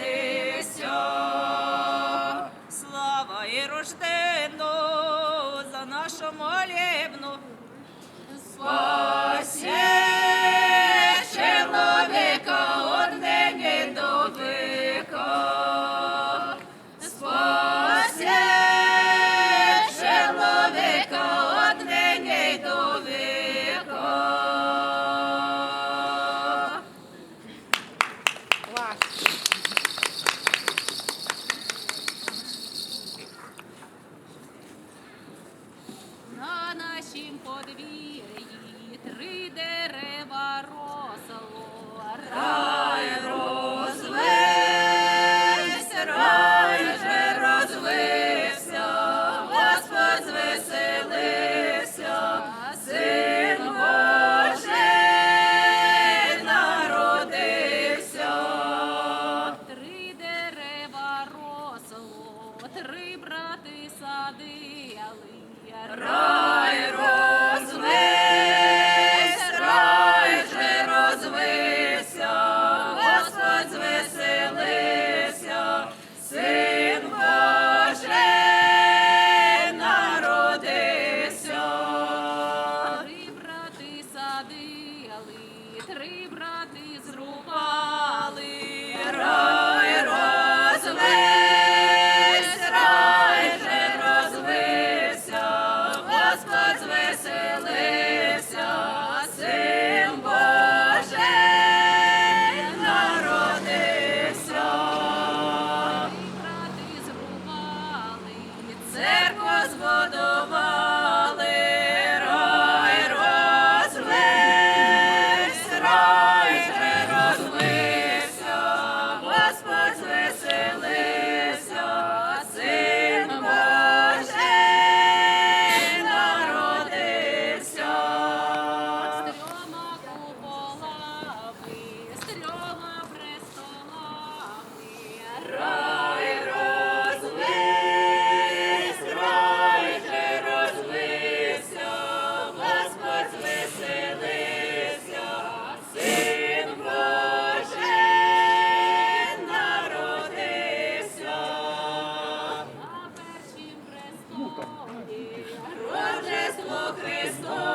народися, слава і рождену за нашу молебну. Слава радіяли. Господа. Рождество Христос!